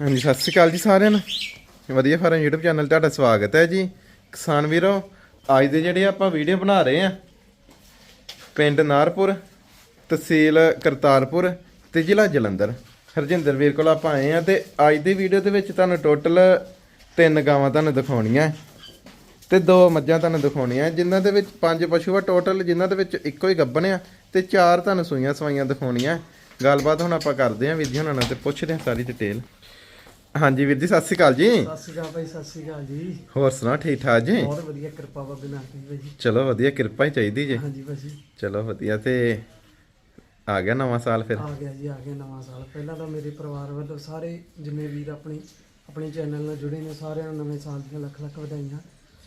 ਹਾਂਜੀ, ਸਤਿ ਸ਼੍ਰੀ ਅਕਾਲ ਜੀ ਸਾਰਿਆਂ ਨੂੰ। ਵਧੀਆ ਫਾਰਮ YouTube ਚੈਨਲ ਤੁਹਾਡਾ ਸਵਾਗਤ ਹੈ ਜੀ। ਕਿਸਾਨ ਵੀਰੋ, ਅੱਜ ਦੇ ਜਿਹੜੇ ਆਪਾਂ ਵੀਡੀਓ ਬਣਾ ਰਹੇ ਆ ਪਿੰਡ ਨਾਰਪੁਰ, ਤਹਿਸੀਲ ਕਰਤਾਰਪੁਰ ਤੇ ਜ਼ਿਲ੍ਹਾ ਜਲੰਧਰ। ਹਰਜਿੰਦਰ ਵੀਰ ਕੋਲ ਆਪਾਂ ਆਏ ਆ ਤੇ ਅੱਜ ਦੀ ਵੀਡੀਓ ਦੇ ਵਿੱਚ ਤੁਹਾਨੂੰ ਟੋਟਲ ਤਿੰਨ ਗਾਵਾਂ ਤੁਹਾਨੂੰ ਦਿਖਾਉਣੀਆਂ। ਤੇ ਦੋ ਮੱਝਾਂ ਤੁਹਾਨੂੰ ਦਿਖਾਉਣੀਆਂ। ਜਿਨ੍ਹਾਂ ਦੇ ਵਿੱਚ ਪੰਜ ਪਸ਼ੂ ਆ ਟੋਟਲ ਜਿਨ੍ਹਾਂ ਦੇ ਵਿੱਚ ਇੱਕੋ ਹੀ ਗੱਭਣ ਆ ਤੇ ਚਾਰ ਤੁਹਾਨੂੰ ਸੂਈਆਂ ਸਵਾਈਆਂ ਦਿਖਾਉਣੀਆਂ। ਗੱਲਬਾਤ ਹੁਣ ਆਪਾਂ ਕਰਦੇ ਆਂ ਵੀਰ ਜੀ ਹੁਣਾਂ ਨਾਲ ਤੇ ਪੁੱਛਦੇ ਆਂ ਸਾਰੀ ਡਿਟੇਲ ਹਾਂਜੀ ਵੀਰ ਜੀ ਸਤਿ ਸ਼੍ਰੀ ਅਕਾਲ ਜੀ। ਸਤਿ ਸ਼੍ਰੀ ਅਕਾਲ ਭਾਈ ਸਤਿ ਸ਼੍ਰੀ ਅਕਾਲ ਜੀ। ਹੋਰ ਸੁਣਾ ਠੀਕ ਠਾਕ ਜੀ? ਬਹੁਤ ਵਧੀਆ ਕਿਰਪਾ ਬਾਬੇ ਨਾਨਕ ਦੀ ਭਾਈ। ਚਲੋ ਵਧੀਆ ਕਿਰਪਾ ਹੀ ਚਾਹੀਦੀ ਜੀ। ਹਾਂਜੀ ਭਾਜੀ ਚਲੋ ਵਧੀਆ ਤੇ ਆ ਗਿਆ ਨਵਾਂ ਸਾਲ ਫਿਰ? ਆ ਗਿਆ ਜੀ ਆ ਗਿਆ ਨਵਾਂ ਸਾਲ। ਪਹਿਲਾਂ ਤਾਂ ਮੇਰੇ ਪਰਿਵਾਰ ਵੱਲੋਂ ਸਾਰੇ ਜਿੰਨੇ ਵੀਰ ਆਪਣੀ ਆਪਣੇ ਚੈਨਲ ਨਾਲ ਜੁੜੇ ਨੇ ਸਾਰਿਆਂ ਨੂੰ ਨਵੇਂ ਸਾਲ ਦੀਆਂ ਲੱਖ ਲੱਖ ਵਧਾਈਆਂ।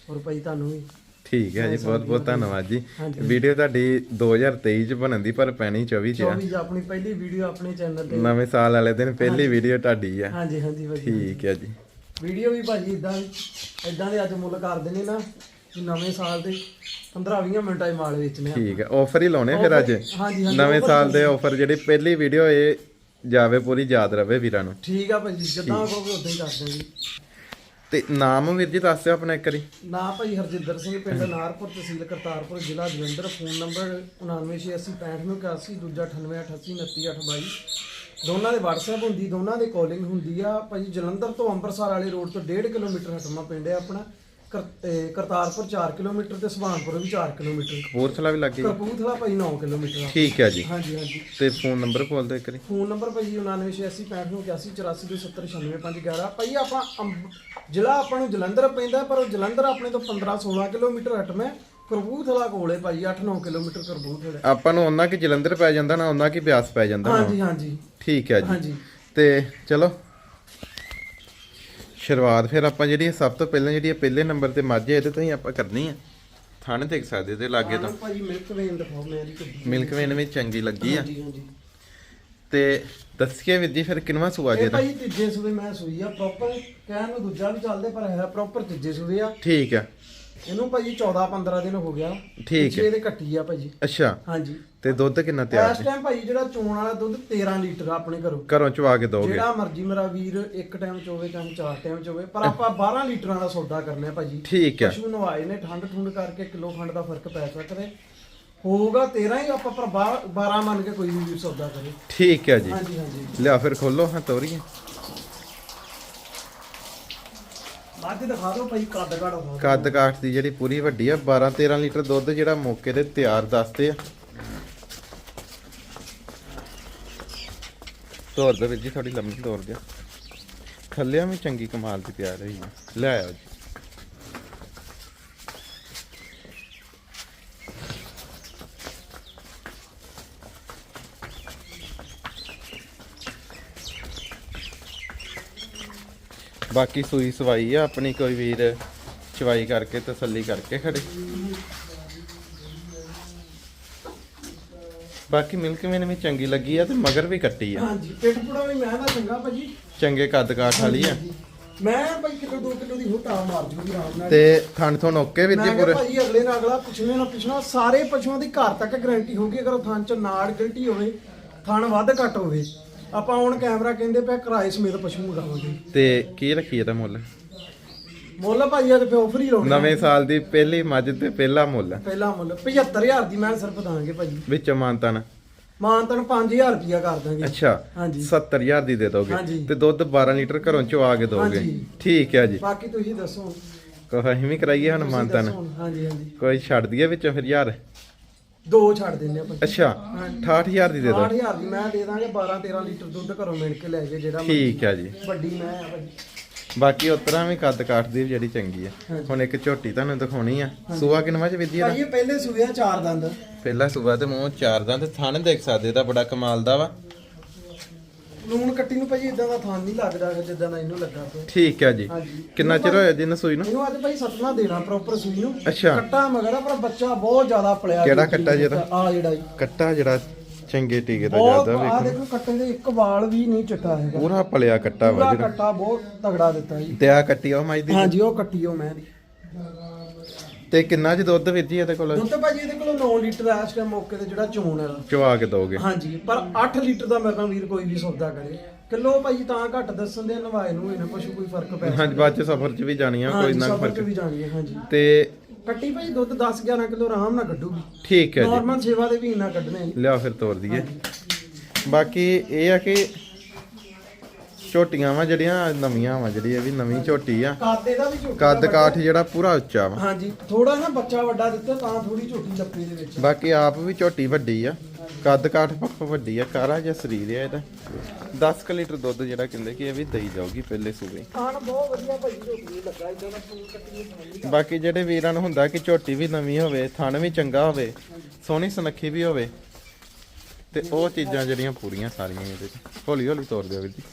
ਔਰ ਭਾਈ ਤੁਹਾਨੂੰ ਵੀ ਠੀਕ ਹੈ ਜੀ ਬਹੁਤ ਬਹੁਤ ਧੰਨਵਾਦ ਜੀ। ਵੀਡੀਓ ਤੁਹਾਡੀ 2023 ਚ ਬਣਨ ਦੀ ਪਰ ਪੈਣੀ 24 ਚ ਆ। 24 ਆਪਣੀ ਪਹਿਲੀ ਵੀਡੀਓ ਆਪਣੇ ਚੈਨਲ ਤੇ। ਨਵੇਂ ਸਾਲ ਵਾਲੇ ਦਿਨ ਪਹਿਲੀ ਵੀਡੀਓ ਤੁਹਾਡੀ ਆ। ਹਾਂਜੀ ਹਾਂਜੀ ਠੀਕ ਹੈ ਜੀ। ਵੀਡੀਓ ਵੀ ਭਾਜੀ ਇਦਾਂ ਇਦਾਂ ਦੇ ਅੱਜ ਮੁੱਲ ਕਰਦੇ ਨੇ ਨਾ ਨਵੇਂ ਸਾਲ ਦੇ 15 20 ਮਿੰਟਾਂ ਹੀ ਮਾਲ ਵੇਚਨੇ ਆ। ਠੀਕ ਹੈ ਆਫਰ ਹੀ ਲਾਉਣੇ ਫਿਰ ਅੱਜ? ਨਵੇਂ ਸਾਲ ਦੇ ਆਫਰ ਜਿਹੜੀ ਪਹਿਲੀ ਵੀਡੀਓ ਇਹ ਜਾਵੇ ਪੂਰੀ ਯਾਦ ਰਵੇ ਵੀਰਾਂ ਨੂੰ। ਠੀਕ ਆ ਭਾਜੀ ਜਿੱਦਾਂ ਕਹੋਗੇ ਉਦਾਂ ਹੀ ਕਰ ਦਾਂਗੇ ਤੇ ਨਾਮ ਵੀਰ ਜੀ ਦੱਸ ਦਿਓ ਆਪਣਾ ਇੱਕ ਵਾਰੀ। ਨਾ ਭਾਈ ਹਰਜਿੰਦਰ ਸਿੰਘ, ਪਿੰਡ ਨਾਰਪੁਰ ਤਹਿਸੀਲ ਕਰਤਾਰਪੁਰ, ਜ਼ਿਲ੍ਹਾ ਜਲੰਧਰ। ਫੋਨ ਨੰਬਰ 99866581 ਦੂਜਾ 9888299822 ਦੋਨਾਂ ਦੇ WhatsApp ਹੁੰਦੀ, ਦੋਨਾਂ ਦੇ ਕਾਲਿੰਗ ਹੁੰਦੀ ਆ। ਭਾਈ ਜਲੰਧਰ ਤੋਂ ਅੰਮ੍ਰਿਤਸਰ ਵਾਲੇ ਰੋਡ ਤੋਂ 1.5 ਕਿਲੋਮੀਟਰ ਹਟਮਾ ਪਿੰਡ ਹੈ ਆਪਣਾ। ਕਰ- ਕਰਤਾਰਪੁਰ 4 ਕਿਲੋਮੀਟਰ ਤੇ ਸੁਭਾਨਪੁਰ ਵੀ 4 ਕਿਲੋਮੀਟਰ। ਕਪੂਰਥਲਾ ਵੀ ਲੱਗ ਕਰਪੂਥਲਾ ਭਾਈ 9 ਕਿਲੋਮੀਟਰ ਆ। ਠੀਕ ਹੈ ਜੀ। ਹਾਂਜੀ ਹਾਂਜੀ। ਤੇ ਫੋਨ ਨੰਬਰ ਬੋਲ ਦਿਓ ਇੱਕ ਵਾਰੀ। ਫੋਨ ਨੰਬਰ ਭਾਈ 9986658184270911 ਭਾਈ ਆਪਾਂ ਅੰਬ- ਜ਼ਿਲ੍ਹਾ ਆਪਾਂ ਨੂੰ ਜਲੰਧਰ ਪੈਂਦਾ ਪਰ ਉਹ ਜਲੰਧਰ ਆਪਣੇ ਤੋਂ 15 16 ਕਿਲੋਮੀਟਰ ਹਟਮੇ ਕਰਬੂਥਲਾ ਕੋਲੇ ਭਾਈ 8-9 ਕਿਲੋਮੀਟਰ ਕਰਬੂਥਲੇ ਆਪਾਂ ਨੂੰ ਉਹਨਾਂ ਕੀ ਜਲੰਧਰ ਪੈ ਜਾਂਦਾ ਨਾ ਉਹਨਾਂ ਕੀ ਬਿਆਸ ਪੈ ਜਾਂਦਾ ਨਾ। ਹਾਂਜੀ ਹਾਂਜੀ। ਠੀਕ ਹੈ ਜੀ। ਹਾਂਜੀ। ਤੇ ਚਲੋ ਸ਼ੁਰੂਆਤ ਫਿਰ ਆਪਾਂ ਜਿਹੜੀ ਸਭ ਤੋਂ ਪਹਿਲਾਂ ਜਿਹੜੀ ਪਹਿਲੇ ਨੰਬਰ ਤੇ ਮੱਝ ਇਹਦੇ ਤੋਂ ਹੀ ਆਪਾਂ ਕਰਨੀ ਆ। ਥਣ ਦੇਖ ਸਕਦੇ ਤੇ ਲਾਗੇ ਤੋਂ। ਮਿਲਕ ਵੇਨ ਦਿਖਾਓ ਮੇਰੀ ਗੱਡੀ ਮਿਲਕ ਵੇਨ ਵਿੱਚ ਚੰਗੀ ਲੱਗੀ ਆ। ਹਾਂਜੀ ਹਾਂਜੀ। ਤੇ ਵੀਰ ਜੀ ਫਿਰ ਕਿੰਨਵਾ ਸੂਆ ਜੀ ਇਹ ਭਾਈ ਤੀਜੇ ਸੂਵੇ ਮੈਂ ਸੂਈ ਆ ਪ੍ਰੋਪਰ ਕਹਿਣ ਨੂੰ ਦੂਜਾ ਵੀ ਚੱਲਦੇ ਪਰ ਹੈ ਪ੍ਰੋਪਰ ਤੀਜੇ ਸੂਵੇ ਆ। ਠੀਕ ਆ। ਇਹਨੂੰ ਭਾਈ 14-15 ਦਿਨ ਹੋ ਗਿਆ। ਠੀਕ ਹੈ। ਇਹਦੇ ਕੱਟੀ ਆ ਭਾਜੀ। ਅੱਛਾ। ਹਾਂਜੀ। ਤੇ ਦੁੱਧ ਕਿੰਨਾ ਤਿਆਰ ਇਸ ਟਾਈਮ ਭਾਈ ਜਿਹੜਾ ਚੋਣ ਵਾਲਾ ਦੁੱਧ 13 ਲੀਟਰ ਆ ਆਪਣੇ ਘਰੋਂ। ਘਰੋਂ ਚਵਾ ਕੇ ਦੋਗੇ? ਜਿਹੜਾ ਮਰਜ਼ੀ ਮੇਰਾ ਵੀਰ ਇੱਕ ਟਾਈਮ ਚ ਹੋਵੇ ਚਾਹੇ ਚਾਰ ਟਾਈਮ ਚ ਹੋਵੇ ਪਰ ਆਪਾਂ 12 ਲੀਟਰਾਂ ਦਾ ਸੌਦਾ ਕਰਨਾ ਹੈ ਭਾਜੀ। ਠੀਕ ਆ ਪਸ਼ੂ ਨਵਾਏ ਨੇ ਠੰਡ ਠੁੰਡ ਕਰਕੇ ਕਿਲੋ ਖੰਡ ਦਾ ਫ਼ਰਕ ਪੈ ਸਕਦਾ ਹੈ। ਹੋਊਗਾ 13 ਹੀ ਆਪਾਂ ਪਰ 12 ਮੰਨ ਕੇ ਕੋਈ ਵੀ ਸੌਦਾ ਕਰੇ। ਠੀਕ ਹੈ ਜੀ। ਹਾਂਜੀ ਹਾਂਜੀ। ਲਿਆ ਫਿਰ ਖੋਲੋ ਹਾਂ ਤੋਰੀਏ ਮੱਝ ਦਿਖਾ ਦਿਓ ਭਾਈ, ਕੱਦ ਘੜ ਹੋ ਕੱਦ ਕਾਠ ਦੀ ਜਿਹੜੀ ਪੂਰੀ ਵੱਡੀ ਆ 12 13 ਲੀਟਰ ਦੁੱਧ ਜਿਹੜਾ ਮੌਕੇ ਤੇ ਤਿਆਰ ਦੱਸਦੇ ਆ। ਤੋਰ ਦੇ ਵਿੱਚ ਜੀ ਥੋੜੀ ਲੰਮੀ ਤੋਰ ਦਿਆ ਥੱਲਿਆਂ ਵੀ ਚੰਗੀ ਕਮਾਲ ਦੀ ਤਿਆਰ ਹੋਈ ਆ। ਲੈ ਆਓ ਜੀ। ਬਾਕੀ ਸੂਈ ਸਵਾਈ ਆ ਆਪਣੀ ਕੋਈ ਵੀਰ ਚਵਾਈ ਕਰਕੇ ਤਸੱਲੀ ਕਰਕੇ ਖੜੇ। ਬਾਕੀ ਮਿਲਕ ਮੈਨ ਵੀ ਚੰਗੀ ਲੱਗੀ ਆ ਤੇ ਮਗਰ ਵੀ ਕੱਟੀ ਆ। ਹਾਂਜੀ ਪਿੱਠ ਪੁੜਾ ਵੀ ਮੈਂ ਦਾ ਚੰਗਾ ਭਾਜੀ। ਚੰਗੇ ਕੱਦ ਕਾਠ ਵਾਲੀ ਆ। ਮੈਂ ਭਾਈ ਕਿਲੋ 2 ਕਿਲੋ ਦੀ ਹੁਟਾ ਮਾਰ ਜੂਗੀ ਆਰਾਮ ਨਾਲ। ਤੇ ਥਣ ਥਣ ਓਕੇ ਵੀਰ ਜੀ ਪੂਰੇ ਭਾਜੀ ਅਗਲੇ ਨਾਲ ਅਗਲਾ ਪਿਛਲੇ ਨਾਲ ਪਿਛਲਾ ਸਾਰੇ ਪਸ਼ੂਆਂ ਦੀ ਘਰ ਤੱਕ ਗਾਰੰਟੀ ਹੋਊਗੀ ਅਗਰ ਥਣ ਚ ਨਾੜ ਗਲਟੀ ਹੋਵੇ ਥਣ ਵੱਧ ਘੱਟ ਹੋਵੇ। ਆਪਾਂ ਹੁਣ ਕੈਮਰਾ ਕਹਿੰਦੇ ਪਿਆ ਕਿਰਾਏ ਸਮੇਤ ਪਸ਼ੂ ਮੰਗਾਵਾਂਗੇ। ਤੇ ਕੀ ਰੱਖੀ ਇਹਦਾ ਮੁੱਲ? ਮੁੱਲ ਭਾਈ ਅੱਜ ਪਿਓ ਫਰੀ ਲਾਉਣਾ ਨਵੇਂ ਸਾਲ ਦੀ ਪਹਿਲੀ ਮੱਝ ਤੇ ਪਹਿਲਾ ਮੁੱਲ। ਪਹਿਲਾ ਮੁੱਲ 75000 ਦੀ ਮੈਂ ਸਿਰਫ ਦਾਂਗੇ ਭਾਜੀ ਵਿੱਚੋਂ ਮਾਨਤਨ? ਮਾਨਤਨ 5000 ਰੁਪਿਆ ਕਰ ਦਾਂਗੇ। ਅੱਛਾ ਹਾਂਜੀ। 70000 ਦੀ ਦੇ ਦੋਗੇ। ਤੇ ਦੁੱਧ 12 ਲੀਟਰ ਘਰੋਂ ਚਵਾ ਕੇ ਦੋਗੇ। ਠੀਕ ਹੈ ਜੀ। ਬਾਕੀ ਤੁਸੀਂ ਦੱਸੋ। ਕੋਈ ਅਸੀਂ ਵੀ ਕਰਾਈਏ ਹੁਣ ਦੱਸੋ ਹੁਣ। ਹਾਂਜੀ ਹਾਂਜੀ। ਕੋਈ ਛੱਡ ਦਈਏ ਵਿੱਚੋਂ ਫਿਰ ਯਾਰ ਦੋ ਛੱਡ ਦਿੰਦੇ ਆ ਭਾਜੀ ਅੱਛਾ 68000 ਦੀ ਦੇ ਦੋ 8000 ਦੀ। ਮੈਂ ਦੇ ਦਾਂਗੇ 12 13 ਲੀਟਰ ਦੁੱਧ ਘਰੋਂ ਮਿਲ ਕੇ ਲੈ ਜੇ ਜਿਹੜਾ ਠੀਕ ਹੈ ਜੀ। ਵੱਡੀ ਮੈਂ ਆ ਭਾਜੀ ਬਾਕੀ ਉਤਰਾ ਵੀ ਕੱਦ ਕਾਠ ਦੀ ਜਿਹੜੀ ਚੰਗੀ ਆ। ਹੁਣ ਇੱਕ ਝੋਟੀ ਤੁਹਾਨੂੰ ਦਿਖਾਉਣੀ ਆ। ਸੂਆ ਕਿਨਵਾ ਚ ਵਿਧੀ ਦਾ ਭਾਈ ਇਹ ਪਹਿਲੇ ਸੂਏ ਆ ਚਾਰ ਦੰਦ। ਪਹਿਲਾ ਸੂਆ ਤੇ ਮੂੰਹ ਚਾਰ ਦੰਦ। ਥਣ ਦੇਖ ਸਕਦੇ ਇਹਦਾ ਬੜਾ ਕਮਾਲ ਦਾ ਵਾ। ਲੂਣ ਕੱਟੀ ਨੂੰ ਭਾਜੀ ਇਦਾਂ ਦਾ ਥਾਂ ਨਹੀਂ ਲੱਗਦਾ ਜਿੱਦਾਂ ਦਾ ਇਹਨੂੰ ਲੱਗਾ ਪਿਆ। ਠੀਕ ਹੈ ਜੀ। ਹਾਂਜੀ। ਕਿੰਨਾ ਚਿਰ ਹੋਇਆ ਜੀ ਇਹਨੂੰ ਸੂਈ ਨੂੰ? ਇਹਨੂੰ ਅੱਜ ਭਾਈ ਸੱਤਵਾਂ ਦੇਣਾ ਪ੍ਰੋਪਰ ਸੂਈ ਨੂੰ। ਅੱਛਾ। ਕੱਟਾ ਮਗਰ ਆ ਪਰ ਬੱਚਾ ਬਹੁਤ ਜ਼ਿਆਦਾ ਪਲਿਆ ਕਿਹੜਾ ਕੱਟਾ ਜੀ ਇਹਦਾ? ਆ ਜਿਹੜਾ ਜੀ। ਕੱਟਾ ਜਿਹੜਾ ਚੰਗੇ ਟੀਕੇ ਤੋਂ ਬਹੁਤ ਜ਼ਿਆਦਾ ਆ ਵੇਖੋ ਦੇਖੋ ਕੱਟੇ ਦੇ ਇੱਕ ਵਾਲ ਵੀ ਨਹੀਂ ਚਿੱਟਾ ਹੈਗਾ। ਪੂਰਾ ਪਲਿਆ ਕੱਟਾ ਵਾ ਪੂਰਾ ਜਿਹੜਾ। ਕੱਟਾ ਬਹੁਤ ਤਗੜਾ ਦਿੱਤਾ ਜੀ। ਤੇ ਆ ਕੱਟੀ ਆ ਮਾਈ ਦੀ? ਹਾਂਜੀ ਉਹ ਕੱਟੀ ਉਹ ਮੈਂ ਦੀ। ਤੇ ਕਿੰਨਾ ਜੀ ਦੁੱਧ ਵੀਰ ਜੀ ਇਹਦੇ ਕੋਲ? ਦੁੱਧ ਭਾਜੀ ਇਹਦੇ ਕੋਲ 9 ਲੀਟਰ ਆ ਇਸ ਟਾਈਮ ਮੌਕੇ ਤੇ ਜਿਹੜਾ ਚੋਣ ਵਾਲਾ ਚਵਾ ਕੇ ਦੋਗੇ ਹਾਂਜੀ ਪਰ 8 ਲੀਟਰ ਦਾ ਮੇਰੇ ਨਾਲ ਵੀਰ ਕੋਈ ਵੀ ਸੌਦਾ ਕਰੇ। ਕਿਲੋ ਭਾਜੀ ਤਾਂ ਘੱਟ ਦੱਸਣ ਦੇ ਨਵਾਏ ਨੂੰ ਇਹਨਾਂ ਪਸ਼ੂ ਕੋਈ ਫ਼ਰਕ ਪੈ ਹਾਂਜੀ ਬਾਅਦ ਚ ਸਫ਼ਰ ਚ ਵੀ ਜਾਣੀਆਂ ਕੋਈ ਨਾ ਸਫ਼ਰ ਚ ਫ਼ਰਕ ਵੀ ਜਾਣੀ ਹੈ ਹਾਂਜੀ। ਤੇ ਕੱਟੀ ਭਾਜੀ ਦੁੱਧ 10 11 ਕਿਲੋ ਆਰਾਮ ਨਾਲ ਕੱਢੂਗੀ। ਠੀਕ ਹੈ ਜੀ। ਨਾਰਮਲ ਸੇਵਾ ਦੇ ਵੀ ਇੰਨਾ ਕੱਢਣੇ ਲਿਆ ਫਿਰ ਤੋਰ ਦਈਏ। ਬਾਕੀ ਇਹ ਆ ਕਿ ਝੋਟੀਆਂ ਵਾ ਜਿਹੜੀਆਂ ਨਵੀਆਂ ਵਾ ਜਿਹੜੀ ਇਹ ਵੀ ਨਵੀਂ ਝੋਟੀ ਆ। ਕਾਦੇ ਦਾ ਵੀ ਝੋਟੀ ਕੱਦ ਦਾ ਕਾਠ ਜਿਹੜਾ ਪੂਰਾ ਉੱਚਾ ਵਾ। ਹਾਂਜੀ ਥੋੜਾ ਨਾ ਬੱਚਾ ਵੱਡਾ ਦਿੱਤਾ ਤਾਂ ਥੋੜੀ ਝੋਟੀ ਲੱਪੇ ਦੇ ਵਿੱਚ। ਬਾਕੀ ਆਪ ਵੀ ਝੋਟੀ ਵੱਡੀ ਆ। ਕੱਦ ਕਾਠ ਪੱਖੋਂ ਵੱਡੀ ਆ ਕਾਰਾ ਜਿਹਾ ਸਰੀਰ ਆ ਇਹਦਾ। 10 ਕੁ ਲੀਟਰ ਦੁੱਧ ਜਿਹੜਾ ਕਹਿੰਦੇ ਕਿ ਇਹ ਵੀ ਦਈ ਜਾਊਗੀ ਪਹਿਲੇ ਸੂਬੇ ਖਾਣ ਬਹੁਤ ਵਧੀਆ ਭਾਜੀ ਝੋਟੀ ਲੱਗਾ ਇਦਾਂ ਦਾ ਫੂਲ ਕੱਟੀ ਖਾਣੀ ਬਾਕੀ ਜਿਹੜੇ ਵੀਰਾਂ ਨੂੰ ਹੁੰਦਾ ਕਿ ਝੋਟੀ ਵੀ ਨਵੀਂ ਹੋਵੇ ਥਣ ਵੀ ਚੰਗਾ ਹੋਵੇ ਸੋਹਣੀ ਸੁਨੱਖੀ ਵੀ ਹੋਵੇ ਤੇ ਉਹ ਚੀਜ਼ਾਂ ਜਿਹੜੀਆਂ ਪੂਰੀਆਂ ਸਾਰੀਆਂ ਇਹਦੇ ਚ। ਹੌਲੀ ਹੌਲੀ ਤੋਰ ਦਿਓ ਵੀਰ ਜੀ।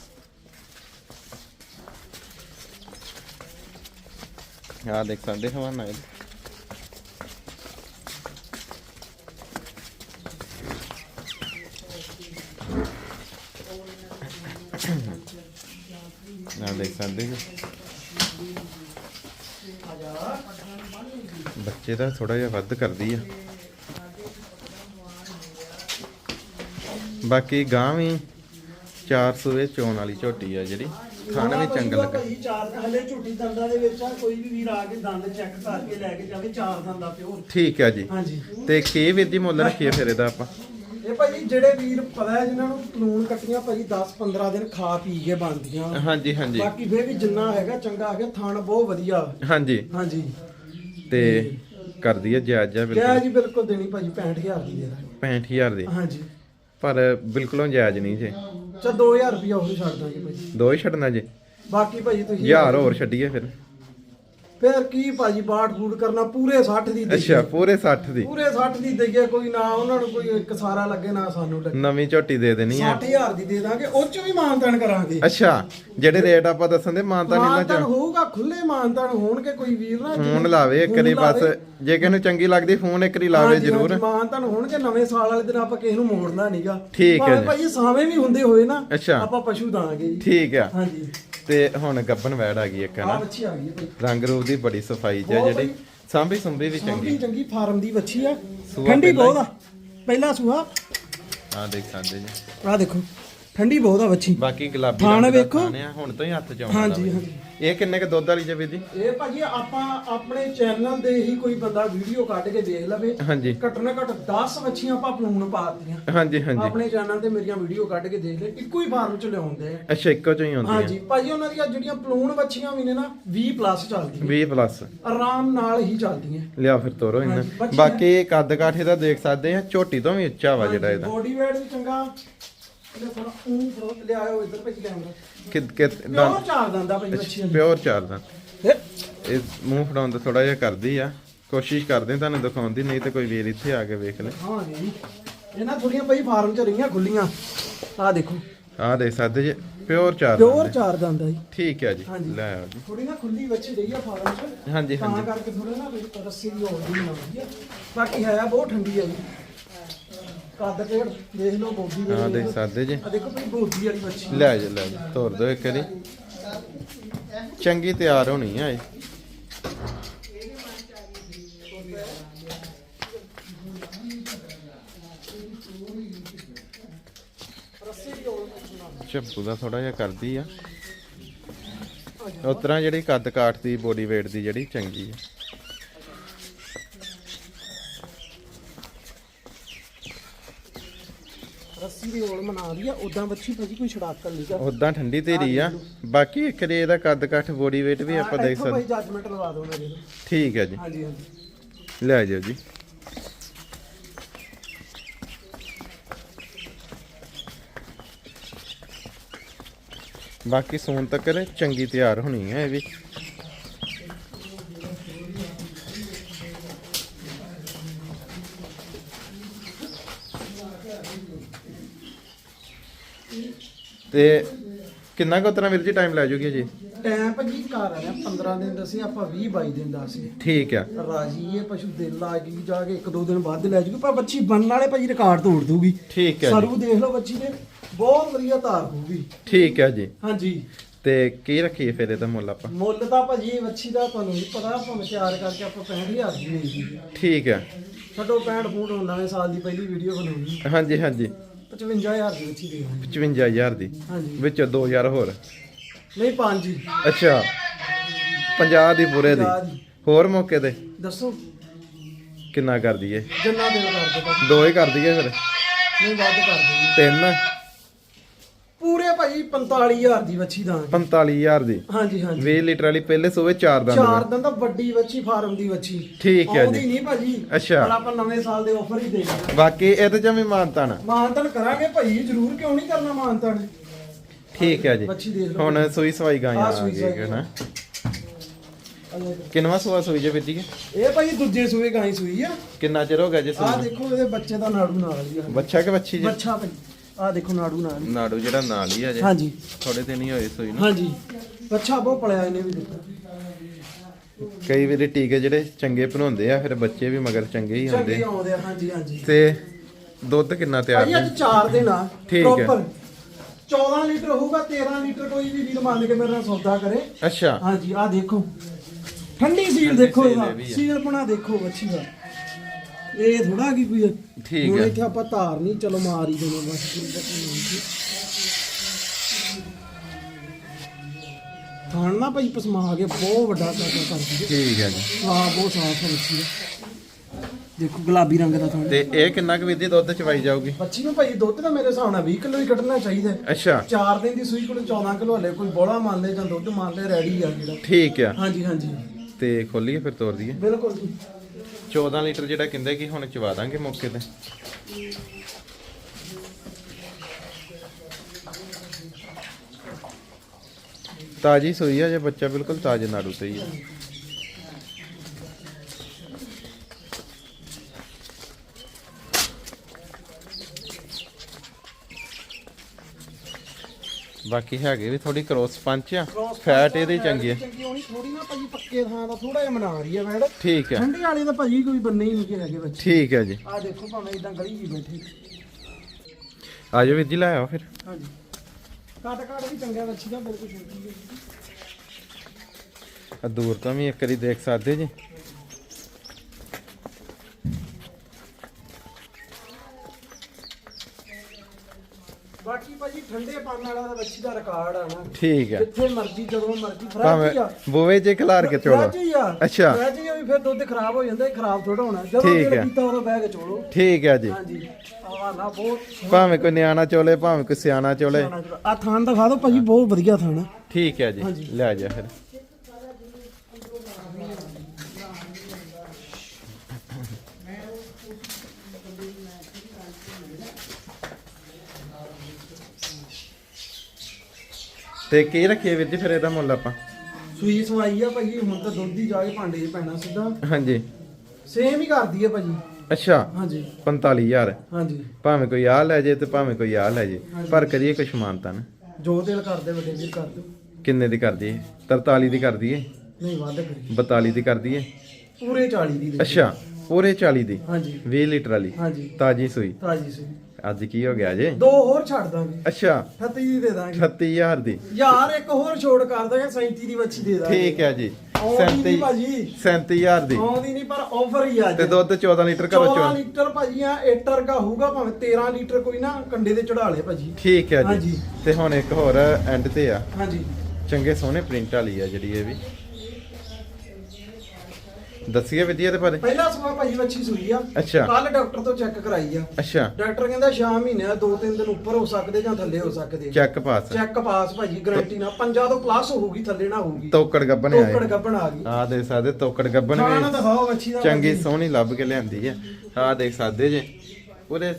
ਆ ਦੇਖ ਸਕਦੇ ਹਵਾਨਾ ਇਹ। ਆ ਦੇਖ ਸਕਦੇ ਜੀ ਬੱਚੇ ਦਾ ਥੋੜਾ ਜਿਹਾ ਵੱਧ ਕਰਦੀ ਆ। ਬਾਕੀ ਗਾਂ ਵੀ 400 ਦੇ ਚੋਣ ਵਾਲੀ ਝੋਟੀ ਆ ਜਿਹੜੀ। ਖਾਣ ਵੀ ਚੰਗਾ ਲੱਗਾ। ਭਾਜੀ ਚਾਰ ਹਲੇ ਝੋਟੀ ਦੰਦਾਂ ਦੇ ਵਿੱਚ ਆ ਕੋਈ ਵੀ ਵੀਰ ਆ ਕੇ ਦੰਦ ਚੈੱਕ ਕਰਕੇ ਲੈ ਕੇ ਜਾਵੇ ਚਾਰ ਦੰਦਾਂ ਪਿਓਰ ਠੀਕ ਹੈ ਜੀ। ਹਾਂਜੀ। ਤੇ ਕੀ ਵੀਰ ਜੀ ਮੁੱਲ ਰੱਖੀਏ ਫਿਰ ਇਹਦਾ ਆਪਾਂ। ਇਹ ਭਾਜੀ ਜਿਹੜੇ ਵੀਰ ਪਤਾ ਹੈ ਜਿਨ੍ਹਾਂ ਨੂੰ ਕਾਨੂੰਨ ਕੱਟੀਆਂ ਭਾਜੀ 10 15 ਦਿਨ ਖਾ ਪੀ ਕੇ ਬਣਦੀਆਂ। ਹਾਂਜੀ ਹਾਂਜੀ। ਬਾਕੀ ਫੇਰ ਵੀ ਜਿੰਨਾ ਹੈਗਾ ਚੰਗਾ ਹੈਗਾ ਥਣ ਬਹੁਤ ਵਧੀਆ। ਹਾਂਜੀ। ਹਾਂਜੀ। ਤੇ ਕਰ ਦਈਏ ਜਾਇਜ਼ ਕਿਹਾ ਬਿਲਕੁਲ। ਜੀ ਬਿਲਕੁਲ ਦੇਣੀ ਭਾਜੀ 65000 ਦੀ ਦੇ ਦਾਂਗੇ 65000 ਦੀ। ਹਾਂਜੀ। ਪਰ ਬਿਲਕੁਲੋਂ ਜਾਇਜ਼ ਨਹੀਂ ਜੇ। ਚਾ 2000 ਰੁਪਇਆ ਹੋਰ ਛੱਡ ਦਾਂਗੇ ਭਾਜੀ ਦੋ ਹੀ ਛੱਡਣਾ ਜੇ। ਬਾਕੀ ਭਾਜੀ ਤੁਸੀਂ ਹਜ਼ਾਰ ਹੋਰ ਛੱਡੀਏ ਫਿਰ। ਫੇਰ ਕੀ ਭਾਜੀ ਬਾਟ ਫੂਡ ਕਰਨਾ? ਪੂਰੇ 60 ਦੀ ਦੇਈਏ। ਅੱਛਾ ਪੂਰੇ 60 ਦੀ। ਪੂਰੇ 60 ਦੀ ਦੇਈਏ ਕੋਈ ਨਾ ਉਹਨਾਂ ਨੂੰ ਕੋਈ ਇੱਕ ਸਾਰਾ ਲੱਗੇ ਨਾ ਸਾਨੂੰ ਲੱਗੇ। ਨਵੀਂ ਝੋਟੀ ਦੇ ਦੇਣੀ ਆ। 60000 ਦੀ ਦੇ ਦਾਂਗੇ ਉਹ ਚ ਵੀ ਮਾਨਤਾਨ ਕਰਾਂਗੇ। ਅੱਛਾ ਜਿਹੜੇ ਰੇਟ ਆਪਾਂ ਦੱਸਣ ਦੇ ਮਾਨਤਾ ਨਹੀਂ ਮਾਨਤਾਨ ਨਾ ਹੋਊਗਾ ਖੁੱਲੇ ਮਾਨਤਾਨ ਹੋਣਗੇ ਕੋਈ ਵੀਰ ਨਾ ਫੋਨ ਲਾਵੇ ਇੱਕ ਵਾਰੀ ਬਸ ਜੇ ਕਿਸੇ ਨੂੰ ਚੰਗੀ ਲੱਗਦੀ ਫੋਨ ਇੱਕ ਵਾਰੀ ਲਾਵੇ ਜ਼ਰੂਰ। ਮਾਨਤਾਨ ਹੋਣਗੇ ਨਵੇਂ ਸਾਲ ਵਾਲੇ ਦਿਨ ਆਪਾਂ ਕਿਸੇ ਨੂੰ ਮੋੜਨਾ ਨਹੀਂਗਾ ਠੀਕ ਹੈ। ਭਾਈ ਸਾਵੇਂ ਵੀ ਹੁੰਦੇ ਹੋਏ ਨਾ। ਆਪਾਂ ਪਸ਼ੂ ਦਾਂਗੇ ਜੀ। ਠੀਕ ਆ। ਹਾਂਜੀ। ਤੇ ਹੁਣ ਗੱਬਨ ਵੈੜ ਆ ਗਈ ਇੱਕ ਬੱਚੀ ਆ ਗਈ ਭਾਈ। ਰੰਗ ਰੂਪ ਦੀ ਬੜੀ ਸਫ਼ਾਈ ਬਹੁਤ ਜਿਹੜੀ। ਸਾਂਭੀ ਸੁੰਭੀ ਵੀ ਚੰਗੀ। ਚੰਗੀ ਫਾਰਮ ਦੀ ਬੱਚੀ ਆ। ਠੰਡੀ ਬਹੁਤ ਆ। ਪਹਿਲਾ ਸੂਆ ਆ ਦੇਖ ਸਕਦੇ ਜੀ। ਆ ਦੇਖੋ। ਠੰਡੀ ਬਹੁਤ ਆ ਬੱਚੀ ਬਾਕੀ ਗੁਲਾਬੀ ਥਾਣ ਰੰਗ ਦਾ ਵੇਖੋ। ਥਾਣ ਆ, ਹੁਣ ਤੋਂ ਹੀ ਹੱਥ ਚ ਆਉਂਦਾ ਹਾਂਜੀ। ਵਾ। ਹਾਂਜੀ ਇਹ ਕਿੰਨੇ ਕ ਦੁੱਧ ਵਾਲੀ ਜੇ ਵੀਰ ਜੀ? ਇਹ ਭਾਜੀ ਆਪਾਂ ਆਪਣੇ ਚੈਨਲ ਦੇ ਹੀ ਕੋਈ ਬੰਦਾ ਵੀਡੀਓ ਕੱਢ ਕੇ ਦੇਖ ਲਵੇ। ਹਾਂਜੀ। ਘੱਟੋ ਨਾ ਘੱਟ 10 ਬੱਚੀਆਂ ਆਪਾਂ ਪਲੂਣ ਪਾ ਦਿੱਤੀਆਂ। ਹਾਂਜੀ ਹਾਂਜੀ। ਆਪਣੇ ਚੈਨਲ ਤੇ ਮੇਰੀਆਂ ਵੀਡੀਓ ਕੱਢ ਕੇ ਦੇਖ ਲੈ ਇੱਕੋ ਹੀ ਫਾਰਮ ਚ ਲਿਆਉਂਦੇ ਆ। ਅੱਛਾ ਇੱਕੋ ਚੋਂ ਹੀ ਆਉਂਦੀ ਹਾਂਜੀ ਭਾਜੀ ਉਹਨਾਂ ਦੀਆਂ ਜਿਹੜੀਆਂ ਪਲੂਣ ਬੱਚੀਆਂ ਵੀ ਨੇ ਨਾ 20 ਪਲੱਸ ਚੱਲਦੀਆਂ। 20 ਪਲੱਸ ਆਰਾਮ ਨਾਲ ਹੀ ਚੱਲਦੀਆਂ। ਲਿਆ ਫਿਰ ਤੋਰੋ ਇਹਨਾਂ। ਹਾਂਜੀ, ਬੱਚੀ ਬਾਕੀ ਕੱਦ ਕਾਠੇ ਦਾ ਦੇਖ ਸਕਦੇ ਆ ਝੋਟੀ ਤੋਂ ਵੀ ਉੱਚਾ ਵਾ ਜਿਹੜਾ ਇਹਦਾ। ਬੋਡੀ weight ਵੀ ਚੰਗਾ। ਇਹਦਾ ਥੋੜਾ ਉਹ ਫਰੋ ਲਿਆਇਓ ਇੱਧਰ ਭਾਜੀ ਕੈਮਰਾ ਕਿ ਕਿ ਪਿਓਰ ਚਾਰ ਦੰਦਾ ਬੱਚੀਆਂ ਦੀ। ਪਿਓਰ ਚਾਰ ਦਾ ਇਹ ਮੂੰਹ ਫੜਾਉਣ ਦਾ ਥੋੜਾ ਜਿਹਾ ਕਰਦੀ ਆ। ਕੋਸ਼ਿਸ਼ ਕਰਦੇ ਤੁਹਾਨੂੰ ਦਿਖਾਉਣ ਦੀ ਨਹੀਂ ਤੇ ਕੋਈ ਵੀਰ ਇੱਥੇ ਆ ਕੇ ਵੇਖ ਲੈ। ਹਾਂ ਜੀ। ਇਹਨਾਂ ਥੋੜੀਆਂ ਭਾਈ ਫਾਰਮ ਚ ਰਹੀਆਂ ਖੁੱਲੀਆਂ। ਆਹ ਦੇਖੋ। ਆਹ ਦੇਖ ਸਕਦੇ ਜੀ ਪਿਓਰ ਚਾਰ ਪਿਓਰ ਦੰਦ। ਚਾਰ ਦੰਦਾ ਜੀ। ਠੀਕ ਹੈ ਜੀ। ਲੈ ਆਓ ਜੀ। ਥੋੜੀ ਨਾ ਖੁੱਲੀ ਬੱਚੀ ਰਹੀ ਆ ਫਾਰਮ ਚ। ਹਾਂਜੀ ਤਾਂ ਹਾਂਜੀ ਕਰਕੇ ਥੋੜਾ ਨਾ ਵੀ ਰੱਸੀ ਦੀ ਹੋਰ ਦੀ ਨਾ ਹੁੰਦੀ ਆ। ਬਾਕੀ ਹੈ ਬਹੁਤ ਠੰਡੀ ਆ ਜੀ। ਕੱਦ ਪੇੜ ਦੇਖ ਲਓ ਬੋਦੀ ਦੇ ਆਹ ਦੇਖ ਸਕਦੇ ਜੀ। ਆ ਦੇਖੋ ਭਾਈ ਬੋਦੀ ਵਾਲੀ ਬੱਚੀ। ਲੈ ਜਾ ਲੈ ਜਾ ਤੋਰ ਦਿਓ ਇੱਕ ਵਾਰੀ। ਚੰਗੀ ਤਿਆਰ ਹੋਣੀ ਆ ਇਹ। ਚੱਪੂ ਦਾ ਥੋੜਾ ਜਿਹਾ ਕਰਦੀ ਆ। ਉਸ ਤਰ੍ਹਾਂ ਜਿਹੜੀ ਕੱਦ ਕਾਠ ਦੀ ਬੋਡੀ weight ਦੀ ਜਿਹੜੀ ਚੰਗੀ ਆ। ਦੀ ਰਹੀ ਆ ਉਦਾਂ ਬੱਚੀ ਭਾਜੀ ਕੋਈ ਛੜਾਕਲ ਨਹੀਂ ਗਾ। ਉਦਾਂ ਠੰਡੀ ਤੇਰੀ ਆ। ਬਾਕੀ ਇੱਕ ਰੇ ਇਹਦਾ ਕੱਦ ਕਾਠ ਬੋਡੀ weight ਵੀ ਆਪਾਂ ਦੇਖ ਇੱਥੋਂ ਭਾਈ ਸਕਦੇ। ਜੱਜਮੈਂਟ ਲਵਾ ਦਿਓ ਮੇਰੇ ਤੋਂ। ਠੀਕ ਹੈ ਜੀ। ਹਾਂਜੀ ਹਾਂਜੀ। ਲੈ ਜਾਓ ਜੀ। ਬਾਕੀ ਸੂਨ ਤੱਕ ਚੰਗੀ ਤਿਆਰ ਹੋਣੀ ਹੈ ਇਹ ਵੀ। ਤੇ ਕਿੰਨਾ ਕੁ ਤਰ੍ਹਾਂ ਵੀਰ ਜੀ ਟਾਈਮ ਲੈ ਜੂਗੀ ਜੀ ਟਾਈਮ ਭਾਜੀ ਘਰ ਆ ਰਿਹਾ 15 ਦਿਨ ਦੱਸੇ ਆਪਾਂ 20 22 ਦਿਨ ਦੱਸੇ ਠੀਕ ਆ। ਰਾਜੀ ਇਹ ਪਸ਼ੂ ਦਿਲ ਲਾ ਕੇ ਜਾ ਕੇ ਇੱਕ ਦੋ ਦਿਨ ਬਾਅਦ ਲੈ ਜੂਗੀ ਪਰ ਬੱਚੀ ਬਣਨ ਵਾਲੇ ਭਾਜੀ ਰਿਕਾਰਡ ਤੋੜ ਦੂਗੀ ਠੀਕ ਜੀ। ਸਰੂ ਦੇਖ ਲਓ ਬੱਚੀ ਦੇ ਬਹੁਤ ਵਧੀਆ ਧਾਰ ਹੋਊਗੀ। ਠੀਕ ਹੈ ਜੀ। ਹਾਂਜੀ। ਤੇ ਕੀ ਰੱਖੀਏ ਫਿਰ ਇਹਦਾ ਮੁੱਲ ਆਪਾਂ? ਮੁੱਲ ਤਾਂ ਭਾਜੀ ਬੱਚੀ ਦਾ ਤੁਹਾਨੂੰ ਨਹੀਂ ਪਤਾ ਭਾਵੇਂ ਤਿਆਰ ਕਰਕੇ ਆਪਾਂ 65000 ਦੀ ਵੇਚੀ ਠੀਕ ਹੈ ਛੱਡੋ 65 ਫੂਟ ਨਵੇਂ ਸਾਲ ਦੀ ਪਹਿਲੀ ਵੀਡੀਓ ਬਣਾਉਣੀ ਹਾਂਜੀ ਹਾਂਜੀ। 55000 ਦੀ ਦਾਂਗੇ। 55000 ਦੀ? ਹਾਂਜੀ। ਵਿੱਚ 2000 ਹੋਰ? ਨਹੀਂ ਪੰਜ ਜੀ ਅੱਛਾ। 50 ਦੀ ਪੂਰੇ ਦੀ? ਪੰਜਾਹ ਦੀ। ਹੋਰ ਮੌਕੇ ਤੇ? ਦੱਸੋ। ਕਿੰਨਾ ਕਰ ਦਈਏ? ਜੰਨਾ ਦਿਲ ਕਰ ਦੇ ਹੀ ਕਰ ਦਈਏ ਫਿਰ? ਨਹੀਂ ਵੱਧ ਕਰ ਦੇ ਜੀ। ਤਿੰਨ? ਪੂਰੇ ਭਾਜੀ 45000 ਦੀ ਬੱਚੀ ਦਾਂਗੇ 45000 ਦੀ? ਹਾਂਜੀ ਹਾਂਜੀ। 20 ਲੀਟਰ ਵਾਲੀ ਪਹਿਲੇ ਸੂਵੇ ਚਾਰ ਦੰਦ ਚਾਰ। ਦਿਨ ਤਾਂ ਵੱਡੀ ਬੱਚੀ ਫਾਰਮ ਦੀ ਬੱਚੀ ਠੀਕ ਹੈ ਆਉਂਦੀ ਜੀ। ਨਹੀਂ ਭਾਜੀ। ਅੱਛਾ। ਪਰ ਆਪਾਂ ਨਵੇਂ ਸਾਲ ਦੇ ਆਫਰ ਹੀ ਦੇ ਦਾਂਗੇ ਬਾਕੀ ਇਹਦੇ ਚ ਵੀ ਮਾਨਤਾਨ ਮਾਨਤਨ ਕਰਾਂਗੇ ਭਾਈ ਜ਼ਰੂਰ ਕਿਉਂ ਨਹੀਂ ਕਰਨਾ ਮਾਨਤਨ? ਠੀਕ ਹੈ ਜੀ। ਬੱਚੀ ਦੇਖ ਲਓ ਹੁਣ ਸੂਈ ਸਵਾਈ ਗਾਂ ਆਹ ਆ ਸੂਈ ਗਈ ਸਵਾਈ। ਨਾ ਕਿੰਨਵਾ ਸੂਆ ਸੂਈ ਜੇ ਵਿੱਦੀ ਇਹ ਭਾਈ ਦੂਜੇ ਸੂਏ ਗਾਈ ਸੂਈ ਆ। ਕਿੰਨਾ ਚਿਰ ਹੋ ਗਿਆ ਜੀ ਆਹ ਸੂਈ ਦੇਖੋ ਇਹਦੇ ਬੱਚੇ ਦਾ ਨਾੜੂ ਨਾਲ ਹੀ ਆ। ਬੱਚਾ ਕਿ ਬੱਚੀ ਜੀ? ਬੱਚਾ ਭਾਈ। ਆਹ ਦੇਖੋ ਨਾੜੂ ਨਾਲ। ਹੀ। ਨਾੜੂ ਜਿਹੜਾ ਨਾਲ ਹੀ ਆ ਜੇ। ਹਾਂਜੀ। ਥੋੜੇ ਦਿਨ ਹੀ ਹੋਏ ਸੂਈ ਨੂੰ। ਹਾਂਜੀ। ਬੱਚਾ ਬਹੁਤ ਪਲਿਆ ਇਹਨੇ ਵੀ ਦੇਖੋ। ਕਈ ਵਾਰੀ ਟੀਕੇ ਜਿਹੜੇ ਚੰਗੇ ਬਣਾਉਂਦੇ ਆ ਫਿਰ ਬੱਚੇ ਵੀ ਮਗਰ ਚੰਗੇ ਹੀ ਚੰਗੇ ਹੁੰਦੇ ਆਉਂਦੇ ਆ ਹਾਂਜੀ ਹਾਂਜੀ। ਤੇ ਦੁੱਧ ਕਿੰਨਾ ਤਿਆਰ ਭਾਈ ਅੱਜ 4 ਦਿਨ ਆ ਠੀਕ ਹੈ। proper 14 ਲੀਟਰ ਹੋਊਗਾ 13 ਲੀਟਰ ਕੋਈ ਵੀ ਵੀਰ ਮੰਨ ਕੇ ਮੇਰੇ ਨਾਲ ਸੌਦਾ ਕਰੇ। ਅੱਛਾ। ਹਾਂਜੀ ਆਹ ਦੇਖੋ। ਠੰਡੀ ਸੀਲ ਦੇਖੋ ਸੀਲ ਇਹਦਾ। ਵੀ ਆ। ਸੀਲ ਦੇਖੋ ਬੱਚੀ ਦਾ ਇਹ ਥੋੜਾ ਕੀ ਕੋਈ ਠੀਕ ਹੁਣ ਹੈ। ਇੱਥੇ ਆਪਾਂ ਧਾਰ ਨਹੀਂ ਚਲੋ ਮਾਰ ਹੀ ਦੇਣਾ ਬਸ। ਪੂਰੀ ਪੱਕੀ ਨਹੀਂ ਸੀ ਥਾਣ ਨਾ ਭਾਈ ਪਸਮਾ ਕੇ ਬਹੁਤ ਵੱਡਾ ਕਾਕਾ ਕਰਦੀ ਹੈ ਠੀਕ ਹੈ ਜੀ। ਹਾਂ ਬਹੁਤ ਸਾਫ਼ ਹੈ ਬੱਚੀ ਦਾ ਦੇਖੋ ਗੁਲਾਬੀ ਰੰਗ ਦਾ ਥਾਣ। ਤੇ ਇਹ ਕਿੰਨਾ ਕੁ ਵਿਧੀ ਦੁੱਧ ਚਵਾਈ ਜਾਊਗੀ? ਬੱਚੀ ਨੂੰ ਭਾਈ ਦੁੱਧ ਤਾਂ ਮੇਰੇ ਹਿਸਾਬ ਨਾਲ 20 ਕਿਲੋ ਹੀ ਕੱਢਣਾ ਚਾਹੀਦਾ ਹੈ। ਅੱਛਾ। ਚਾਰ ਦਿਨ ਦੀ ਸੂਈ ਕੋਲ 14 ਕਿਲੋ ਹਲੇ ਕੋਈ ਬੋਲਾ ਮੰਨ ਲੈ ਜਾਂ ਦੁੱਧ ਮੰਨ ਲੈ ਰੈਡੀ ਆ ਜਿਹੜਾ। ਠੀਕ ਆ। ਹਾਂਜੀ ਹਾਂਜੀ। ਤੇ ਖੋਲੀਏ ਫਿਰ ਤੋਰ ਦਈਏ। ਬਿਲਕੁਲ ਜੀ। 14 ਲੀਟਰ ਜਿਹੜਾ ਕਹਿੰਦੇ ਕਿ ਹੁਣ ਚਵਾ ਦਾਂਗੇ ਮੌਕੇ ਤੇ। ਤਾਜੀ ਸੋਈ ਆ ਜੇ, ਬੱਚਾ ਬਿਲਕੁਲ ਤਾਜ਼ੇ ਨਾੜੂ ਤੇ ਹੀ ਆ। ਬਾਕੀ ਹੈਗੇ ਵੀ ਥੋੜੀ ਕ੍ਰੋਸ ਪੰਚ ਆ ਫੈਟ ਇਹਦੀ ਚੰਗੀ ਆ। ਚੰਗੀ ਹੋਣੀ ਥੋੜੀ ਨਾ ਭਾਜੀ ਪੱਕੇ ਥਾਂ ਦਾ ਥੋੜਾ ਜਿਹਾ ਰਹੀ ਠੀਕ ਆ। ਠੰਡੇ ਵਾਲੇ ਤਾਂ ਭਾਜੀ ਕੋਈ ਬੰਨੇ ਹੀ ਨਹੀਂ ਹੈਗੇ ਬੱਚੇ ਠੀਕ ਹੈ ਜੀ। ਆ ਦੇਖੋ ਭਾਵੇਂ ਇਦਾਂ ਗਲੀ ਜੀ ਬੈਠੇ। ਆਜੋ ਵੀਰ ਜੀ ਲੈ ਆਓ ਫਿਰ। ਹਾਂਜੀ। ਕਾਟ ਕਾਟ ਵੀ ਚੰਗਾ ਬੱਚੀ ਦਾ ਬਿਲਕੁਲ ਛੋਟੀ ਆ ਦੂਰ ਤੋਂ ਵੀ ਇੱਕ ਵਾਰੀ ਦੇਖ ਸਕਦੇ ਜੀ ਬਾਕੀ ਭਾਜੀ ਠੰਡੇ ਪਾਣ ਵਾਲਾ ਦਾ ਬੱਚੀ ਦਾ ਰਿਕਾਰਡ ਆ ਨਾ। ਠੀਕ ਹੈ। ਜਿੱਥੇ ਮਰਜ਼ੀ ਜਦੋਂ ਮਰਜ਼ੀ ਭਾਵੇਂ ਫਰੈਸ਼ ਆ। ਬੋਵੇ ਜੇ ਖਿਲਾਰ ਕੇ ਚੋਲੋ। ਆ। ਅੱਛਾ। ਫਰੈਸ਼ ਹੀ ਆ ਵੀ ਫਿਰ ਦੁੱਧ ਖਰਾਬ ਹੋ ਜਾਂਦਾ ਇਹ ਖਰਾਬ ਥੋੜਾ ਹੋਣਾ। ਜਦੋਂ ਠੀਕ ਦਿਲ। ਕੀਤਾ ਉਦੋਂ ਬਹਿ ਕੇ ਚੋਲੋ। ਠੀਕ ਹੈ ਜੀ। ਹਾਂਜੀ। ਆ ਨਾ ਬਹੁਤ ਭਾਵੇਂ ਕੋਈ ਨਿਆਣਾ ਚੋਲੇ ਭਾਵੇਂ ਕੋਈ ਸਿਆਣਾ ਚੋਲੇ। ਆ ਥਾਨ ਦਿਖਾ ਦਿਓ ਭਾਜੀ ਬਹੁਤ ਵਧੀਆ ਥਾਨ ਆ ਠੀਕ ਹੈ ਜੀ। ਲੈ ਜਾ ਫਿਰ। ਤੇ ਕੀ ਰੱਖੀਏ ਵੀਰ ਜੀ ਫਿਰ ਇਹਦਾ ਮੁੱਲ ਆਪਾਂ? ਸੂਈ ਸਵਾਈ ਆ ਭਾਜੀ ਹੁਣ ਤਾਂ ਦੁੱਧ ਹੀ ਜਾ ਕੇ ਭਾਂਡੇ 'ਚ ਪੈਣਾ ਸਿੱਧਾ। ਹਾਂਜੀ। ਸੇਮ ਹੀ ਕਰਦੀ ਹੈ ਭਾਜੀ। ਅੱਛਾ। ਹਾਂਜੀ। 45000 ਹਾਂਜੀ। ਭਾਵੇਂ ਕੋਈ ਆ ਲੈ ਜੇ ਤੇ ਭਾਵੇਂ ਕੋਈ ਆ ਲੈ ਜੇ। ਪਰ ਕਰੀਏ ਕੁਛ ਮਾਨਤਾ ਨਾ। ਜੋ ਦਿਲ ਕਰਦੇ ਵੱਡੇ ਵੀਰ ਕਰ ਦਿਓ। ਕਿੰਨੇ ਦੀ ਕਰਦੀ ਏ? 43 ਦੀ ਕਰਦੀ ਏ? ਨਹੀਂ ਵੱਧ ਕਰੀ 42 ਦੀ ਕਰਦੀ ਏ? ਪੂਰੇ 40 ਦੀ ਦੇ ਅੱਛਾ ਪੂਰੇ 40 ਦੀ। ਹਾਂਜੀ। 20 ਲੀਟਰ ਵਾਲੀ। ਹਾਂਜੀ। ਤਾਜੀ ਸੂਈ। ਤਾਜੀ ਸੂਈ। ਅੱਜ ਕੀ ਹੋ ਗਿਆ ਜੇ? ਦੋ ਹੋਰ ਛੱਡ ਦਾਂਗੇ। ਅੱਛਾ। 38 ਦੀ ਦੇ ਦਾਂਗੇ। 36000 ਦੀ। ਯਾਰ ਇੱਕ ਹੋਰ ਛੋੜ ਕਰ ਦਾਂਗੇ 37 ਦੀ ਬੱਚੀ ਦੇ ਦਾਂਗੇ। ਠੀਕ ਹੈ ਜੀ। ਆਉਂਦੀ 37 ਨਹੀਂ ਭਾਜੀ। 37000 ਦੀ। ਆਉਂਦੀ ਨਹੀਂ ਪਰ ਆਫਰ ਹੀ ਆ ਤੇ ਦੁੱਧ 14 ਲੀਟਰ ਘਰੋਂ 14 ਚੋ ਲੀਟਰ ਭਾਜੀ ਆ ਏਟਰ ਦਾ ਹੋਊਗਾ ਭਾਵੇਂ 13 ਲੀਟਰ ਕੋਈ ਨਾ ਕੰਡੇ ਤੇ ਚੜਾ ਲੇ ਭਾਜੀ। ਠੀਕ ਹੈ ਜੀ। ਹਾਂਜੀ। ਤੇ ਹੁਣ ਇੱਕ ਹੋਰ ਐਂਡ ਤੇ ਆ। ਹਾਂਜੀ। ਚੰਗੇ ਸੋਹਣੇ ਪ੍ਰਿੰਟ ਵਾਲੀ ਆ ਜਿਹੜੀ ਇਹ ਵੀ। ਦੱਸੀਏ ਵਿਧੀ ਦੇ ਬਾਰੇ? ਪਹਿਲਾ ਸਮਾਂ ਭਾਜੀ ਬੱਚੀ ਸੂਈ ਆ। ਅੱਛਾ। ਕੱਲ ਡਾਕਟਰ ਤੋਂ ਚੈੱਕ ਕਰਾਈ ਆ। ਅੱਛਾ। ਡਾਕਟਰ ਕਹਿੰਦਾ ਸ਼ਾਮ ਮਹੀਨੇ ਦਾ 2-3 ਦਿਨ ਉੱਪਰ ਹੋ ਸਕਦੇ ਜਾਂ ਥੱਲੇ ਹੋ ਸਕਦੇ ਚੈੱਕ ਪਾਸ। ਚੈੱਕ ਪਾਸ ਭਾਜੀ ਗਾਰੰਟੀ ਨਾਲ। ਪੰਜਾਂ ਤੋਂ ਪਲੱਸ ਹੋਊਗੀ ਥੱਲੇ ਨਾ ਹੋਊਗੀ। ਤੋਕੜ ਟੋਕੜ ਆਏ ਗੱਬਣ ਆ ਗਈ। ਆ ਦੇਖ ਸਕਦੇ ਤੋਕੜ ਗੱਬਨ ਖਾਣਾ ਵੀ ਦਿਖਾਓ ਦਾ ਚੰਗੀ ਭਾਜੀ। ਸੋਹਣੀ ਲੱਭ ਕੇ ਲਿਆਂਦੀ ਆ। ਆ ਦੇਖ ਸਕਦੇ ਜੇ। ਉਹਦੇ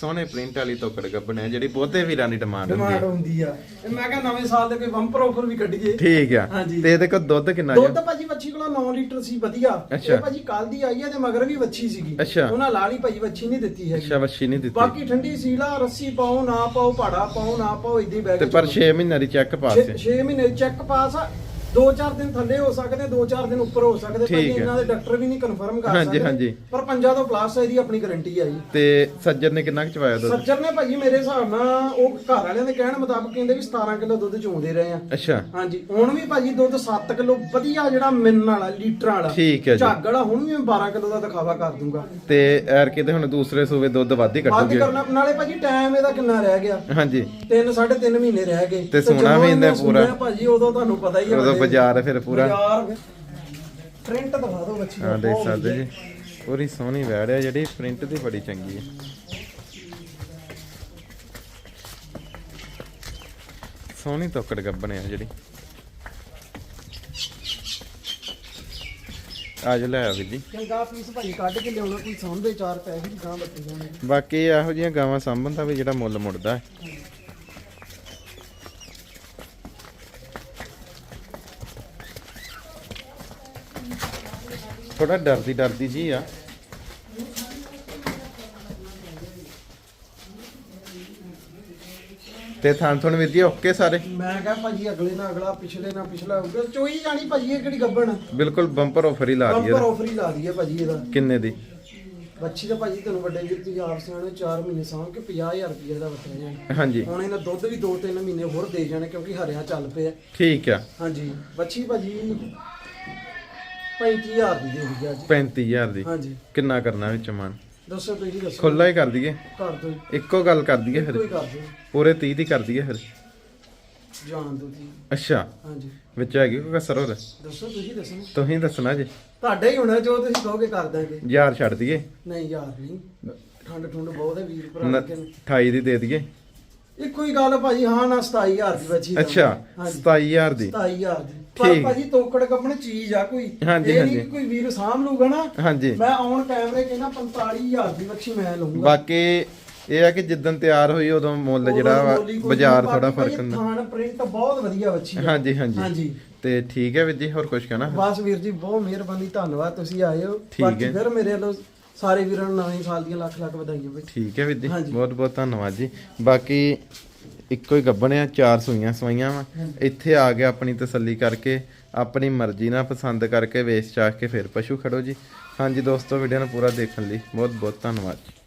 ਸੋਹਣੇ ਪ੍ਰਿੰਟ ਵਾਲੀ ਤੋਕੜ ਗੱਬਨ ਹੈ ਜਿਹੜੀ ਬਹੁਤੇ ਵੀਰਾਂ ਦੀ ਡਿਮਾਂਡ ਹੁੰਦੀ ਡਿਮਾਂਡ ਹੈ ਹੁੰਦੀ ਆ। ਇਹ ਮੈਂ ਕਿਹਾ ਨਵੇਂ ਸਾਲ ਦੇ ਕੋਈ ਬੰਪਰ ਆਫਰ ਵੀ ਕੱਢੀਏ। ਠੀਕ ਆ। ਹਾਂਜੀ। ਤੇ ਇਹਦੇ ਕੋਲ ਦੁੱਧ ਕਿੰਨਾ ਦੁੱਧ ਜੀ ਭਾਜੀ ਬੱਚੀ ਕੋਲ 9 ਲੀਟਰ ਸੀ ਵਧੀਆ। ਅੱਛਾ। ਇਹ ਭਾਜੀ ਕੱਲ ਦੀ ਆਈ ਹੈ ਤੇ ਮਗਰ ਵੀ ਬੱਚੀ ਸੀਗੀ। ਅੱਛਾ। ਉਹਨਾਂ ਲਾਲੀ ਭਾਜੀ ਬੱਚੀ ਨਹੀਂ ਦਿੱਤੀ ਹੈਗੀ। ਅੱਛਾ ਵੱਛੀ ਨਹੀਂ ਦਿੱਤੀ। ਬਾਕੀ ਠੰਡੀ ਸੀਲਾ ਰੱਸੀ ਪਾਓ ਨਾ ਪਾਓ ਪਾੜਾ ਪਾਓ ਨਾ ਪਾਓ ਇਦਾਂ ਹੀ ਬੈਗ ਤੇ ਪਰ 6 ਮਹੀਨਿਆਂ ਦੀ ਚੈੱਕ ਪਾਸ ਹੈ 6 ਮਹੀਨੇ ਚੈੱਕ ਪਾਸ ਆ। 2-4 ਦਿਨ ਥੱਲੇ ਹੋ ਸਕਦੇ 2-4 ਦਿਨ ਉੱਪਰ ਹੋ ਸਕਦੇ ਭਾਜੀ ਠੀਕ ਹੈ। ਇਹਨਾਂ ਦੇ ਡਾਕਟਰ ਵੀ ਨਹੀਂ ਕਨਫਰਮ ਕਰ ਹਾਂਜੀ, ਸਕਦੇ। ਹਾਂਜੀ। ਪਰ ਪੰਜਾਂ ਤੋਂ ਪਲੱਸ ਇਹਦੀ ਆਪਣੀ ਗਾਰੰਟੀ ਆ ਜੀ। ਤੇ ਸੱਜਰ ਨੇ ਕਿੰਨਾ ਕੁ ਚਵਾਇਆ ਦੁੱਧ? ਸੱਜਰ ਨੇ ਭਾਜੀ ਮੇਰੇ ਹਿਸਾਬ ਨਾਲ ਉਹ ਘਰ ਵਾਲਿਆਂ ਦੇ ਕਹਿਣ ਮੁਤਾਬਕ ਕਹਿੰਦੇ ਵੀ 17 ਕਿਲੋ ਦੁੱਧ ਚੋਂਦੇ ਰਹੇ ਆ। ਅੱਛਾ। ਹਾਂਜੀ ਹੁਣ ਵੀ ਭਾਜੀ ਦੁੱਧ 7 ਕਿਲੋ ਵਧੀਆ ਜਿਹੜਾ ਮਿਲਣ ਵਾਲਾ ਲੀਟਰਾਂ ਵਾਲਾ। ਠੀਕ ਹੈ ਜੀ। ਝੱਗ ਵਾਲਾ ਹੁਣ ਵੀ ਮੈਂ 12 ਕਿਲੋ ਦਾ ਦਿਖਾਵਾ ਕਰ ਦੂੰਗਾ। ਤੇ ਐਰ ਕਿਤੇ ਹੁਣ ਦੂਸਰੇ ਸੂਵੇ ਦੁੱਧ ਵੱਧ ਹੀ ਵੱਧ ਕੱਢੂਗੇ ਕਰਨਾ ਨਾਲੇ ਭਾਜੀ ਟਾਈਮ ਇਹਦਾ ਕਿੰਨਾ ਰਹਿ ਗਿਆ। ਹਾਂਜੀ। 3 3.5 ਮਹੀਨੇ ਰਹਿ ਗਏ। ਤੇ ਸੋਨਾ ਜਦੋਂ ਵੀ ਇਹਨੇ ਇਹਨੇ ਪੂਰਾ- ਸੁਣਿਆ ਭਾਜੀ ਉਦੋਂ ਤੁਹਾਨੂੰ ਪਤਾ ਹੀ ਹੈ ਉਦੋਂ ਬਾਜ਼ਾਰ ਫਿਰ ਪੂਰਾ। ਬਾਜ਼ਾਰ ਪ੍ਰਿੰਟ ਦਿਖਾ ਦਿਓ ਬੱਚੀ ਹਾਂ ਦੇਖ ਸਕਦੇ ਜੀ। ਪੂਰੀ ਸੋਹਣੀ ਵੈੜ ਹੈ ਜਿਹੜੀ ਪ੍ਰਿੰਟ ਦੀ ਬੜੀ ਚੰਗੀ ਹੈ। ਸੋਹਣੀ ਤੋਕੜ ਗੱਬਣ ਆ ਜਿਹੜੀ। ਅੱਜ ਲੈ ਆ ਵੀਰ ਜੀ। ਚੰਗਾ ਪੀਸ ਭਾਜੀ ਕੱਢ ਕੇ ਲਿਆਉਣਾ ਕੋਈ ਸਾਹਮਣੇ ਚਾਰ ਪੈਸੇ ਦੀ ਗਾਂ ਬੱਤੀ ਜਾਣੇ। ਬਾਕੀ ਇਹੋ ਜਿਹੀਆਂ ਗਾਵਾਂ ਦਾ ਵੀ ਜਿਹੜਾ ਮੁੱਲ ਮੁੜਦਾ ਹੈ। ਥੋੜਾ ਡਰਦੀ ਡਰਦੀ ਜੀ ਆ। ਤੇ ਥਾਂ ਥਣ ਵੀਰ ਜੀ ਓਕੇ ਸਾਰੇ? ਮੈਂ ਕਹਾਂ ਭਾਜੀ ਅਗਲੇ ਨਾਲ ਅਗਲਾ ਪਿਛਲੇ ਨਾਲ ਪਿਛਲਾ ਹੋਊਗਾ। ਚੋਈ ਜਾਣੀ ਭਾਜੀ ਇਹ ਕਿਹੜੀ ਗੱਬਣ? ਬਿਲਕੁਲ ਬੰਪਰ ਆਫਰ ਹੀ ਲਾ ਦਈਏ ਬੰਪਰ ਆਫਰ ਹੀ ਲਾ ਦਈਏ ਭਾਜੀ ਇਹਦਾ। ਕਿੰਨੇ ਦੀ? ਬੱਚੀ ਦਾ ਭਾਜੀ ਤੁਹਾਨੂੰ ਵੱਡੇ ਜੀ ਤੁਸੀਂ ਆਪ ਸਿਆਣੇ 4 ਮਹੀਨੇ ਸਾਂਭ ਕੇ 50000 ਰੁਪਏ ਦਾ ਵਰਤਿਆ ਜਾਣਾ। ਹਾਂਜੀ। ਹੁਣ ਇਹਨਾਂ ਦੁੱਧ ਵੀ 2-3 ਮਹੀਨੇ ਹੋਰ ਦੇ ਜਾਣੇ ਕਿਉਂਕਿ ਹਰਿਆ ਚੱਲ ਪਿਆ। ਠੀਕ ਆ। ਹਾਂਜੀ। ਬੱਚੀ ਭਾਜੀ 35000 ਦੀ ਦੇ ਦਿੱਤੀ ਅੱਜ। 35000 ਦੀ? ਹਾਂਜੀ। ਕਿੰਨਾ ਕਰਨਾ ਵਿੱਚ ਮਨ? ਦੱਸੋ ਤੁਸੀਂ ਦੱਸੋ। ਖੁੱਲਾ ਹੀ ਕਰ ਦਈਏ। ਕਰ ਦੋ। ਇੱਕੋ ਗੱਲ ਕਰ ਦਈਏ ਫਿਰ। ਕੋਈ ਕਰ ਦੋ। ਪੂਰੇ 30 ਦੀ ਕਰ ਦਈਏ ਫਿਰ। ਜਾਣ ਦੋ ਜੀ ਅੱਛਾ। ਹਾਂਜੀ। ਵਿੱਚ ਹੈਗੀ ਕੋਈ ਕਸਰ ਹੋਰ? ਦੱਸੋ ਤੁਸੀਂ ਦੱਸੋ। ਤੁਸੀਂ ਦੱਸਣਾ ਜੀ। ਤੁਹਾਡਾ ਹੀ ਹੋਣਾ ਜੋ ਤੁਸੀਂ ਕਹੋਗੇ ਕਰ ਦਾਂਗੇ। ਯਾਰ ਛੱਡ ਦਈਏ। ਨਹੀਂ ਯਾਰ ਨਹੀਂ। ਠੰਡ ਠੁੰਡ ਬਹੁਤ ਹੈ ਵੀਰ ਭਰਾ ਨ- ਲੇਕਿਨ 28 ਦੀ ਦੇ ਦਈਏ। ਇੱਕੋ ਹੀ ਗੱਲ ਭਾਜੀ ਹਾਂ ਨਾ 27000 ਦੀ ਬੱਚੀ ਦਾ। ਅੱਛਾ ਹਾਂਜੀ। 27000 ਦੀ। 27000 ਦੀ। ਪਰ ਠੀਕ। ਭਾਜੀ ਤੋਕੜ ਕੱਪਣ ਚੀਜ਼ ਆ ਕੋਈ ਹਾਂਜੀ, ਇਹ ਨਹੀਂ ਹਾਂਜੀ। ਕੋਈ ਵੀਰ ਸਾਂਭ ਲੂਗਾ ਨਾ ਹਾਂਜੀ ਮੈਂ ਆਉਣ ਕੈਮਰੇ ਕਹਿੰਦਾ 45000 ਦੀ ਬੱਚੀ ਮੈਂ ਲਊਂਗਾ ਬਾਕੀ ਇਹ ਆ ਕਿ ਜਿੱਦਣ ਤਿਆਰ ਹੋਈ ਉਦੋਂ ਮੁੱਲ ਜਿਹੜਾ ਵਾ ਬਾਜ਼ਾਰ ਥੋੜਾ ਫ਼ਰਕ ਹੁੰਦਾ ਥਾਣ ਪ੍ਰਿੰਟ ਬਹੁਤ ਵਧੀਆ ਬੱਚੀ ਆ। ਹਾਂਜੀ ਹਾਂਜੀ ਹਾਂਜੀ ਤੇ ਠੀਕ ਹੈ ਵੀਰ ਜੀ ਹੋਰ ਕੁਝ ਕਹਿਣਾ ਬਸ ਵੀਰ ਜੀ ਬਹੁਤ ਮਿਹਰਬਾਨੀ ਧੰਨਵਾਦ ਤੁਸੀਂ ਆਏ ਹੋ ਠੀਕ ਬਾਕੀ ਹੈ। ਫਿਰ ਮੇਰੇ ਵੱਲੋਂ ਸਾਰੇ ਵੀਰਾਂ ਨੂੰ ਨਵੇਂ ਸਾਲ ਦੀਆਂ ਲੱਖ ਲੱਖ ਵਧਾਈਆਂ ਬਈ ਠੀਕ ਹੈ ਵੀਰ ਜੀ ਹਾਂਜੀ। ਬਹੁਤ ਬਹੁਤ ਧੰਨਵਾਦ ਜੀ ਬਾਕੀ ਇੱਕੋ ਹੀ ਗੱਬਣ ਆ ਚਾਰ ਸੂਈਆਂ ਸਵਾਈਆਂ ਵਾ। ਇੱਥੇ ਆ ਕੇ ਆਪਣੀ ਤਸੱਲੀ ਕਰਕੇ ਆਪਣੀ ਮਰਜ਼ੀ ਨਾਲ ਪਸੰਦ ਕਰਕੇ ਵੇਚ ਚਾਹ ਕੇ ਫਿਰ ਪਸ਼ੂ ਖੜੋ ਜੀ। ਹਾਂਜੀ ਦੋਸਤੋ ਵੀਡੀਓ ਨੂੰ ਪੂਰਾ ਦੇਖਣ ਲਈ ਬਹੁਤ ਬਹੁਤ ਧੰਨਵਾਦ। ਜੀ